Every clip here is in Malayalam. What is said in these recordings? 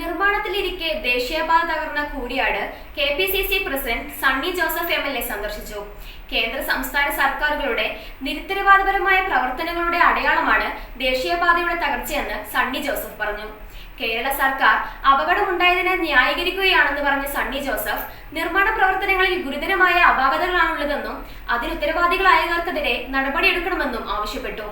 നിർമ്മാണത്തിലിരിക്കെ ദേശീയപാത തകർന്ന Koodiyad K P C C president Sunny Joseph M L A സന്ദർശിച്ചു. കേന്ദ്ര സംസ്ഥാന സർക്കാരുകളുടെ നിരുത്തരവാദപരമായ പ്രവർത്തനങ്ങളുടെ അടയാളമാണ് ദേശീയപാതയുടെ തകർച്ചയെന്ന് സണ്ണി ജോസഫ് പറഞ്ഞു. കേരള സർക്കാർ അപകടമുണ്ടായതിനെ ന്യായീകരിക്കുകയാണെന്ന് പറഞ്ഞ സണ്ണി ജോസഫ് നിർമ്മാണ പ്രവർത്തനങ്ങളിൽ ഗുരുതരമായ അപാകതകളാണുള്ളതെന്നും അതിന് ഉത്തരവാദികളായവർക്കെതിരെ നടപടിയെടുക്കണമെന്നും ആവശ്യപ്പെട്ടു.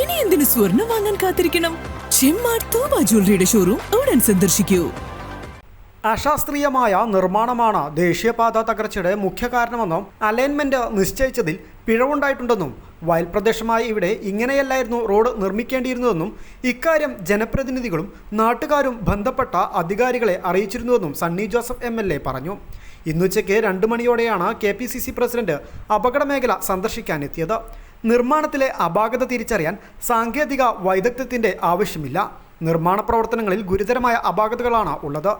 ഇനി എന്തിനു സ്വർണം വാങ്ങാൻ കാത്തിരിക്കണം? ചെമ്മാട് തോബ ജ്വല്ലറിയുടെ ഷോറൂം സന്ദർശിക്കൂ. അശാസ്ത്രീയമായ നിർമ്മാണമാണ് ദേശീയപാത തകർച്ചയുടെ മുഖ്യ കാരണമെന്നും അലൈൻമെന്റ് നിശ്ചയിച്ചതിൽ പിഴവുണ്ടായിട്ടുണ്ടെന്നും വയൽ പ്രദേശമായ ഇവിടെ ഇങ്ങനെയല്ലായിരുന്നു റോഡ് നിർമ്മിക്കേണ്ടിയിരുന്നതെന്നും ഇക്കാര്യം ജനപ്രതിനിധികളും നാട്ടുകാരും ബന്ധപ്പെട്ട അധികാരികളെ അറിയിച്ചിരുന്നുവെന്നും Sunny Joseph M L A പറഞ്ഞു. ഇന്നുച്ചയ്ക്ക് രണ്ട് മണിയോടെയാണ് K P C C president അപകട മേഖല സന്ദർശിക്കാനെത്തിയത്. നിർമ്മാണത്തിലെ അപാകത തിരിച്ചറിയാൻ സാങ്കേതിക വൈദഗ്ധ്യത്തിന്റെ ആവശ്യമില്ല. നിർമ്മാണ പ്രവർത്തനങ്ങളിൽ ഗുരുതരമായ അപാകതകളാണ് ഉള്ളത്.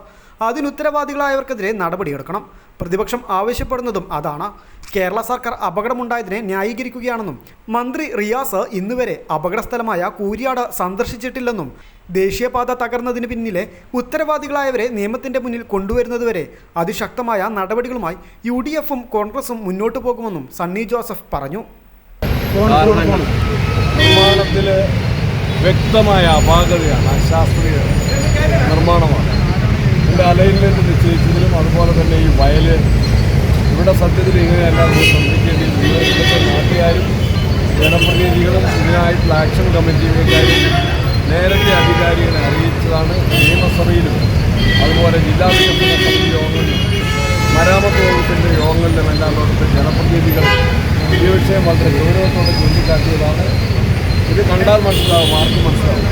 അതിനുത്തരവാദികളായവർക്കെതിരെ നടപടിയെടുക്കണം. പ്രതിപക്ഷം ആവശ്യപ്പെടുന്നതും അതാണ്. കേരള സർക്കാർ അപകടമുണ്ടായതിനെ ന്യായീകരിക്കുകയാണെന്നും മന്ത്രി റിയാസ് ഇന്നുവരെ അപകടസ്ഥലമായ കൂരിയാട് സന്ദർശിച്ചിട്ടില്ലെന്നും ദേശീയപാത തകർന്നതിന് പിന്നിലെ ഉത്തരവാദികളായവരെ നിയമത്തിന്റെ മുന്നിൽ കൊണ്ടുവരുന്നതുവരെ അതിശക്തമായ നടപടികളുമായി യു ഡി എഫും കോൺഗ്രസും മുന്നോട്ടു പോകുമെന്നും സണ്ണി ജോസഫ് പറഞ്ഞു. വ്യക്തമായ അപാകതയാണ് അശാസ്ത്രീയ നിർമ്മാണമാണ്. ഇതിന്റെ അലൈൻമെന്റ് നിശ്ചയിച്ചതിലും അതുപോലെ തന്നെ ഈ വയൽ ഇവിടെ സത്യത്തിൽ ഇങ്ങനെയല്ല നാട്ടുകാരും ജനപ്രതിനിധികളും ഇതിനായിട്ടുള്ള ആക്ഷൻ കമ്മിറ്റിക്കാരും നേരത്തെ അധികാരികളെ അറിയിച്ചതാണ്. നിയമസഭയിലും അതുപോലെ ജില്ലാ വികസന യോഗങ്ങളിലും മരാമത്ത് വകുപ്പിന്റെ യോഗങ്ങളിലും എല്ലാം ജനപ്രതിനിധികൾ ഈ വിഷയം വളരെ ഗൗരവത്തോടെ ചൂണ്ടിക്കാട്ടിയതാണ്. ഇത് കണ്ടാൽ മനസ്സിലാവും ആർക്കും മനസ്സിലാവും.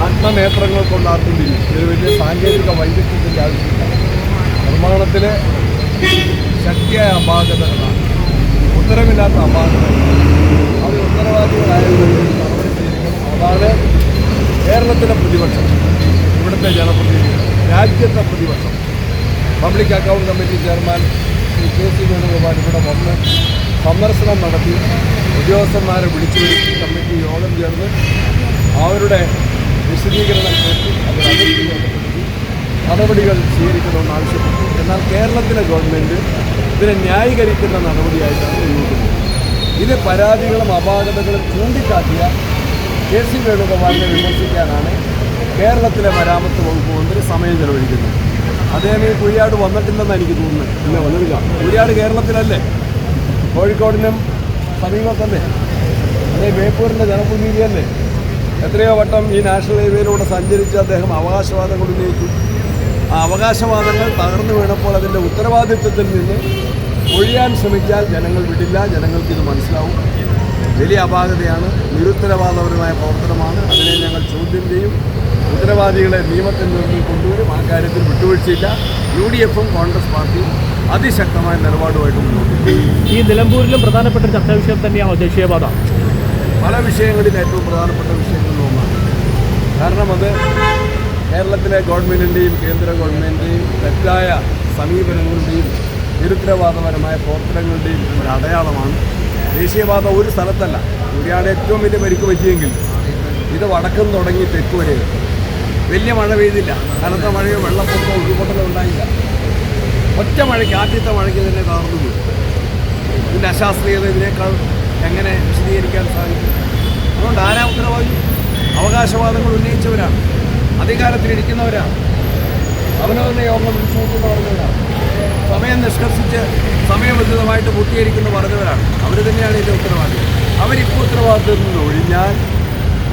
നഗ്ന നേത്രങ്ങൾ കൊണ്ട് ആർക്കും തിരിയും ഇതൊരു വലിയ സാങ്കേതിക വൈദഗ്ധ്യത്തിന്റെ ആവശ്യമില്ല. നിർമ്മാണത്തിലെ ശക്തിയായ അപാകതകളാണ്. ഉത്തരവില്ലാത്ത അപാകത അത് ഉത്തരവാദികളായ അതാണ് കേരളത്തിലെ പ്രതിപക്ഷം ഇവിടുത്തെ ജനപ്രതിനിധികൾ രാജ്യത്തെ പ്രതിപക്ഷം. Public account committee chairman Shri K C Venugopal ഇവിടെ വന്ന് സന്ദർശനം നടത്തി ഉദ്യോഗസ്ഥന്മാരെ വിളിച്ചു വരുത്തി കമ്മിറ്റി യോഗം ചേർന്ന് അവരുടെ വിശദീകരണം കേട്ടി അവർ നടപടികൾ സ്വീകരിക്കണമെന്ന് ആവശ്യപ്പെട്ടു. എന്നാൽ കേരളത്തിലെ ഗവൺമെന്റ് ഇതിനെ ന്യായീകരിക്കുന്ന നടപടിയായിട്ടാണ് മുന്നോട്ട് ഇത് പരാതികളും അപാകതകളും ചൂണ്ടിക്കാട്ടിയ കെ സി വേണുഗോപാലിനെ വിമർശിക്കാനാണ് കേരളത്തിലെ മരാമത്ത് വകുപ്പ് മന്ത്രി സമയം ചെലവഴിക്കുന്നത്. അദ്ദേഹം ഈ കുഴിയാട് വന്നിട്ടില്ലെന്നാണ് എനിക്ക് തോന്നുന്നത്. ഇല്ല വന്നിട്ടില്ല. കുഴിയാട് കേരളത്തിലല്ലേ? കോഴിക്കോടിനും സമീപത്തല്ലേ? അതേ ബേപ്പൂരിന്റെ ജനപ്രതിനിധിയല്ലേ എത്രയോ വട്ടം ഈ നാഷണൽ ഹൈവേയിലൂടെ സഞ്ചരിച്ച് അദ്ദേഹം അവകാശവാദങ്ങൾ ഉന്നയിച്ചു. ആ അവകാശവാദങ്ങൾ തകർന്നു വീണപ്പോൾ അതിന്റെ ഉത്തരവാദിത്വത്തിൽ നിന്ന് ഒഴിയാൻ ശ്രമിച്ചാൽ ജനങ്ങൾ വിടില്ല. ജനങ്ങൾക്ക് ഇത് മനസ്സിലാവും. വലിയ അപാകതയാണ്. നിരുത്തരവാദപരമായ പ്രവർത്തനമാണ്. അതിനെ ഞങ്ങൾ ചോദ്യം ചെയ്യും. ഉത്തരവാദികളെ നിയമത്തിൽ മുന്നിൽ കൊണ്ടുവരും. ആ കാര്യത്തിൽ വിട്ടുവീഴ്ചയില്ല. യു ഡി എഫും കോൺഗ്രസ് പാർട്ടിയും അതിശക്തമായ നിലപാടുമായിട്ട് മുന്നോട്ട് ഈ നിലമ്പൂരിലും പ്രധാനപ്പെട്ട ചർച്ച ചർച്ചാ വിഷയം തന്നെയാണ് ദേശീയപാത പല വിഷയങ്ങളിൽ ഏറ്റവും പ്രധാനപ്പെട്ട വിഷയങ്ങളിൽ ഒന്നാണ്. കാരണം അത് കേരളത്തിലെ ഗവൺമെന്റിന്റെയും കേന്ദ്ര ഗവൺമെന്റിന്റെയും തെറ്റായ സമീപനങ്ങളുടെയും നിരുത്തരവാദപരമായ പ്രവർത്തനങ്ങളുടെയും ഒരു അടയാളമാണ് ദേശീയപാത ഒരു സ്ഥലത്തല്ല. ഇവിടെയാണ് ഏറ്റവും വലിയ പരിക്ക് പറ്റിയെങ്കിൽ ഇത് വടക്കം തുടങ്ങി തെക്ക് വരെ വലിയ മഴ പെയ്തില്ല. കനത്ത മഴയോ വെള്ളപ്പൊക്കമോ ഉരുൾപൊട്ടലോ ഉണ്ടായില്ല. ഒറ്റ മഴയ്ക്ക് ആദ്യത്തെ മഴയ്ക്ക് തന്നെ തകർന്നു പോയി ഇതിന്റെ അശാസ്ത്രീയത ഇതിനേക്കാൾ എങ്ങനെ വിശദീകരിക്കാൻ സാധിക്കും? അതുകൊണ്ട് ആരാ ഉത്തരവാദി? അവകാശവാദങ്ങൾ ഉന്നയിച്ചവരാണ്. അധികാരത്തിലിരിക്കുന്നവരാണ്. അവനവന്റെ യോഗം വിളിച്ചു നോക്കുന്നു പറഞ്ഞവരാണ് സമയം നിഷ്കർഷിച്ച് സമയബന്ധിതമായിട്ട് പൂർത്തീകരിക്കുന്നു പറഞ്ഞവരാണ്. അവർ തന്നെയാണ് ഇതിന്റെ ഉത്തരവാദി. അവരിപ്പോൾ ഉത്തരവാദിത്തത്തിൽ നിന്ന് ഒഴിഞ്ഞാൽ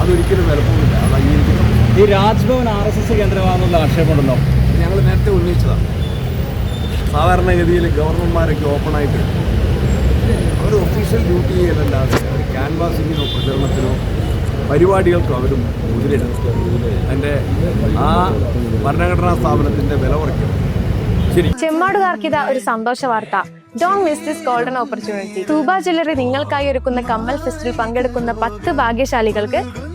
അതൊരിക്കലും വിലപ്പോവില്ല അത് അംഗീകരിക്കണം ഈ രാജ്ഭവൻ ആർ എസ് എസ് കേന്ദ്രമാണെന്നുള്ള ആക്ഷേപമുണ്ടല്ലോ. ഞങ്ങൾ നേരത്തെ ഉന്നയിച്ചതാണ് സാധാരണഗതിയിൽ ഗവർണർമാരൊക്കെ ഓപ്പണായിട്ട് അവർ ഒഫീഷ്യൽ ഡ്യൂട്ടി ചെയ്യലല്ലാതെ ക്യാൻവാസിങ്ങിനോ പ്രചരണത്തിനോ പരിപാടികൾക്കോ അവർ മുതിരിടും എന്റെ ആ ഭരണഘടനാ സ്ഥാപനത്തിന്റെ വില കുറയ്ക്കും ചെമ്മാടുകാർക്കിത ഒരു സന്തോഷ വാർത്ത. Don't miss this golden opportunity Thooba jewellery നിങ്ങൾക്കായി ഒരുക്കുന്ന കമ്മൽ ഫെസ്റ്റിൽ പങ്കെടുക്കുന്ന പത്ത് ഭാഗ്യശാലികൾക്ക്